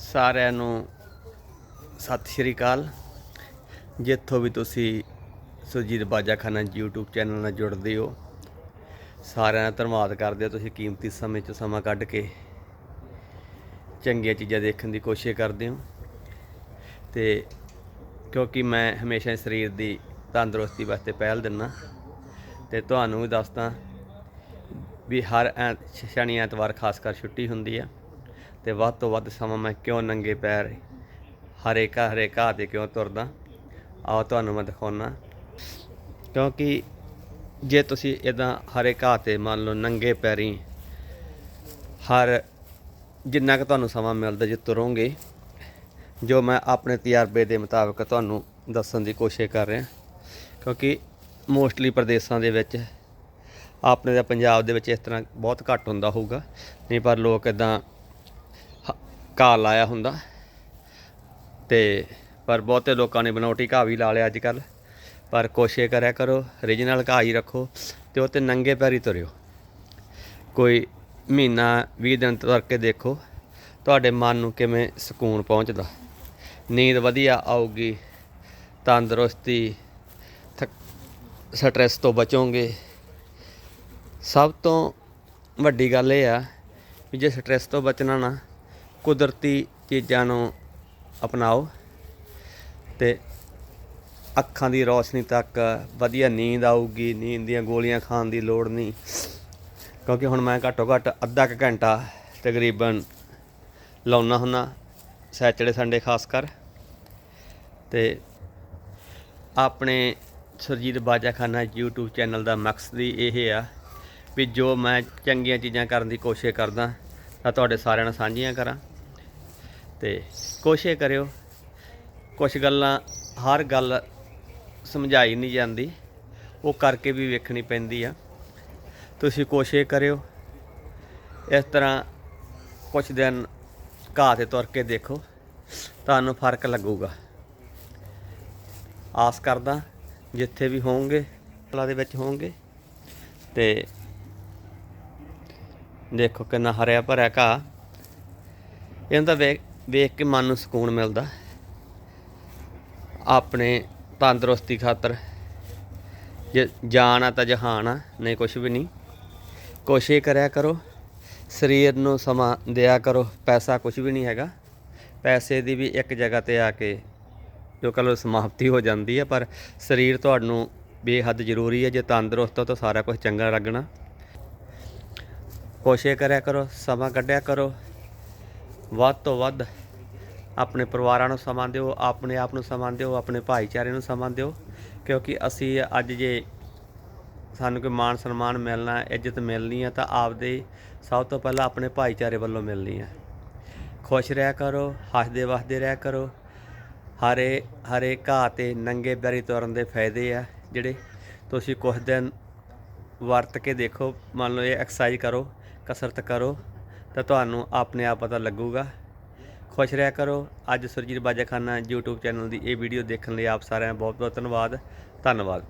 ਸਾਰਿਆਂ ਨੂੰ ਸਤਿ ਸ਼੍ਰੀ ਅਕਾਲ। ਜਿੱਥੋਂ ਵੀ ਤੁਸੀਂ ਸੁਰਜੀਤ ਬਾਜਾਖਾਨਾ YouTube ਚੈਨਲ ਨਾਲ ਜੁੜਦੇ ਹੋ, ਸਾਰਿਆਂ ਦਾ ਧੰਨਵਾਦ ਕਰਦੇ ਹੋ ਤੁਸੀਂ ਕੀਮਤੀ ਸਮੇਂ 'ਚ ਸਮਾਂ ਕੱਢ ਕੇ ਚੰਗੀਆਂ ਚੀਜ਼ਾਂ ਦੇਖਣ ਦੀ ਕੋਸ਼ਿਸ਼ ਕਰਦੇ ਹੋ। ਤੇ ਕਿਉਂਕਿ ਮੈਂ ਹਮੇਸ਼ਾ ਸਰੀਰ ਦੀ ਤੰਦਰੁਸਤੀ ਵਾਸਤੇ ਪਹਿਲ ਦਿੰਦਾ, ਤੇ ਤੁਹਾਨੂੰ ਵੀ ਦੱਸਦਾ ਵੀ ਹਰ ਐ ਸ਼ਨੀ ਐਤਵਾਰ ਖਾਸ ਕਰ ਛੁੱਟੀ ਹੁੰਦੀ ਆ। ਤੇ ਵੱਧ ਤੋਂ ਵੱਧ ਸਮਾਂ ਮੈਂ ਕਿਉਂ ਨੰਗੇ ਪੈਰ ਹਰੇ ਘਾਹ ਹਰੇ ਘਾਹ ਤੇ ਕਿਉਂ ਤੁਰਦਾ? ਆਓ ਤੁਹਾਨੂੰ ਮੈਂ ਦਿਖਾਉਣਾ ਕਿਉਂਕਿ ਜੇ ਤੁਸੀਂ ਇਦਾਂ ਹਰੇ ਘਾਹ ਤੇ ਮੰਨ ਲਓ ਨੰਗੇ ਪੈਰੀ ਹਰ ਜਿੰਨਾ ਕੁ ਤੁਹਾਨੂੰ ਸਮਾਂ ਮਿਲਦਾ ਜੇ ਤੁਰੋਗੇ, ਜੋ ਮੈਂ ਆਪਣੇ ਤਜਰਬੇ ਦੇ ਮੁਤਾਬਕ ਤੁਹਾਨੂੰ ਦੱਸਣ ਦੀ ਕੋਸ਼ਿਸ਼ ਕਰ ਰਿਹਾ। ਕਿਉਂਕਿ ਮੋਸਟਲੀ ਪ੍ਰਦੇਸ਼ਾਂ ਦੇ ਵਿੱਚ ਆਪਣੇ ਦਾ ਪੰਜਾਬ ਦੇ ਵਿੱਚ ਇਸ ਤਰ੍ਹਾਂ ਬਹੁਤ ਘੱਟ ਹੁੰਦਾ ਹੋਊਗਾ। ਨਹੀਂ, ਪਰ ਲੋਕ ਇਦਾਂ ਘਾਹ ਲਾਇਆ ਹੁੰਦਾ। ਤੇ ਪਰ ਬਹੁਤੇ ਲੋਕਾਂ ਨੇ ਬਣਾਉਟੀ ਘਾਹ ਵੀ ਲਾ ਲਿਆ ਅੱਜ ਕੱਲ ਪਰ ਕੋਸ਼ਿਸ਼ ਕਰਿਆ ਕਰੋ ਰੀਜਨਲ ਘਾਹ ਹੀ ਰੱਖੋ ਤੇ ਉਹ ਤੇ ਨੰਗੇ ਪੈਰੀ ਤੁਰਿਓ। ਕੋਈ ਮਹੀਨਾ 20 ਦਿਨ ਤੁਰ ਕੇ ਦੇਖੋ, ਤੁਹਾਡੇ ਮਨ ਨੂੰ ਕਿਵੇਂ ਸਕੂਨ ਪਹੁੰਚਦਾ। ਨੀਂਦ ਵਧੀਆ ਆਊਗੀ, ਤੰਦਰੁਸਤੀ ਸਟ੍ਰੈਸ ਤੋਂ ਬਚੋਗੇ। ਸਭ ਤੋਂ ਵੱਡੀ ਗੱਲ ਇਹ ਆ ਵੀ ਜੇ ਸਟ੍ਰੈਸ ਤੋਂ ਬਚਣਾ ਨਾ ਕੁਦਰਤੀ ਚੀਜ਼ਾਂ ਨੂੰ ਅਪਣਾਓ ਤੇ ਅੱਖਾਂ ਦੀ ਰੌਸ਼ਨੀ ਤੱਕ ਵਧੀਆ ਨੀਂਦ ਆਊਗੀ, ਨੀਂਦ ਦੀਆਂ ਗੋਲੀਆਂ ਖਾਣ ਦੀ ਲੋੜ ਨਹੀਂ। ਕਿਉਂਕਿ ਹੁਣ ਮੈਂ ਘੱਟੋ ਘੱਟ ਅੱਧਾ ਕੁ ਘੰਟਾ ਤਕਰੀਬਨ ਲਾਉਣਾ ਹੁੰਨਾ ਸੈਚਰਡੇ ਸੰਡੇ ਖਾਸ ਕਰ। ਤੇ ਆਪਣੇ ਸੁਰਜੀਤ ਬਾਜਾਖਾਨਾ YouTube ਚੈਨਲ ਦਾ ਮਕਸਦ ਹੀ ਇਹ ਆ ਵੀ ਜੋ ਮੈਂ ਚੰਗੀਆਂ ਚੀਜ਼ਾਂ ਕਰਨ ਦੀ ਕੋਸ਼ਿਸ਼ ਕਰਦਾ ਤਾਂ ਤੁਹਾਡੇ ਸਾਰਿਆਂ ਨਾਲ ਸਾਂਝੀਆਂ ਕਰਾਂ। ਤੇ ਕੋਸ਼ਿਸ਼ ਕਰਿਓ। ਕੁਝ ਗੱਲਾਂ, ਹਰ ਗੱਲ ਸਮਝਾਈ ਨਹੀਂ ਜਾਂਦੀ। ਉਹ ਕਰਕੇ ਵੀ ਵੇਖਣੀ ਪੈਂਦੀ ਆ। ਤੁਸੀਂ ਕੋਸ਼ਿਸ਼ ਕਰਿਓ। ਇਸ ਤਰ੍ਹਾਂ ਕੁਝ ਦਿਨ ਘਾਹ ਤੇ ਤੁਰ ਕੇ ਦੇਖੋ, ਤੁਹਾਨੂੰ ਫ਼ਰਕ ਲੱਗੂਗਾ। ਆਸ ਕਰਦਾ, ਜਿੱਥੇ ਵੀ ਹੋਵੋਗੇ, ਕਲਾ ਦੇ ਵਿੱਚ ਹੋਵੋਗੇ, ਤੇ ਦੇਖੋ ਕਿੰਨਾ ਹਰਿਆ ਭਰਿਆ ਘਾਹ। ਇਹਨਾਂ ਦਾ ਵੇਖ ਕੇ ਮਨ ਨੂੰ ਸਕੂਨ ਮਿਲਦਾ। ਆਪਣੇ ਤੰਦਰੁਸਤੀ ਖਾਤਰ, ਜੇ ਜਾਨ ਆ ਤਾਂ ਜਹਾਨ ਆ, ਨਹੀਂ ਕੁਝ ਵੀ ਨਹੀਂ। ਕੋਸ਼ਿਸ਼ ਕਰਿਆ ਕਰੋ, ਸਰੀਰ ਨੂੰ ਸਮਾਂ ਦਿਆ ਕਰੋ, ਪੈਸਾ ਕੁਝ ਵੀ ਨਹੀਂ ਹੈਗਾ। ਪੈਸੇ ਦੀ ਵੀ ਇੱਕ ਜਗ੍ਹਾ ਤੇ ਆ ਕੇ ਜੋ ਕਲੋ ਸਮਾਪਤੀ ਹੋ ਜਾਂਦੀ ਹੈ ਪਰ ਸਰੀਰ ਤੁਹਾਨੂੰ ਬੇਹੱਦ ਜ਼ਰੂਰੀ ਹੈ ਜੇ ਤੰਦਰੁਸਤ ਹੋ ਤਾਂ ਸਾਰਾ ਕੁਝ ਚੰਗਾ ਲੱਗਣਾ। ਕੋਸ਼ਿਸ਼ ਕਰਿਆ ਕਰੋ, ਸਮਾਂ ਕੱਢਿਆ ਕਰੋ ਵੱਧ ਤੋਂ ਵੱਧ ਆਪਣੇ ਪਰਿਵਾਰਾਂ ਨੂੰ ਸਮਾਂ ਦਿਓ ਆਪਣੇ ਆਪ ਨੂੰ ਸਮਾਂ ਦਿਓ ਆਪਣੇ ਭਾਈਚਾਰੇ ਨੂੰ ਸਮਾਂ ਦਿਓ ਕਿਉਂਕਿ ਅਸੀਂ ਅੱਜ ਜੇ ਸਾਨੂੰ ਕੋਈ ਮਾਣ ਸਨਮਾਨ ਮਿਲਣਾ, ਇੱਜ਼ਤ ਮਿਲਣੀ ਹੈ ਤਾਂ ਆਪਦੇ ਸਭ ਤੋਂ ਪਹਿਲਾਂ ਆਪਣੇ ਭਾਈਚਾਰੇ ਵੱਲੋਂ ਮਿਲਣੀ ਹੈ ਖੁਸ਼ ਰਿਹਾ ਕਰੋ, ਹੱਸਦੇ ਵਸਦੇ ਰਿਹਾ ਕਰੋ। ਹਰੇ ਹਰੇ ਘਾਹ ਤੇ ਨੰਗੇ ਪੈਰੀ ਤੁਰਨ ਦੇ ਫਾਇਦੇ ਆ, ਜਿਹੜੇ ਤੁਸੀਂ ਕੁਝ ਦਿਨ ਵਰਤ ਕੇ ਦੇਖੋ, ਮੰਨ ਲਓ ਇਹ ਐਕਸਰਸਾਈਜ਼ ਕਰੋ, ਕਸਰਤ ਕਰੋ ਤਾਂ ਤੁਹਾਨੂੰ ਆਪਣੇ ਆਪ ਪਤਾ ਲੱਗੂਗਾ। ਖੁਸ਼ ਰਿਹਾ ਕਰੋ। ਅੱਜ ਸੁਰਜੀਤ ਬਾਜਾਖਾਨਾ YouTube ਚੈਨਲ ਦੀ ਇਹ ਵੀਡੀਓ ਦੇਖਣ ਲਈ ਆਪ ਸਾਰਿਆਂ ਦਾ ਬਹੁਤ ਬਹੁਤ ਧੰਨਵਾਦ। ਧੰਨਵਾਦ।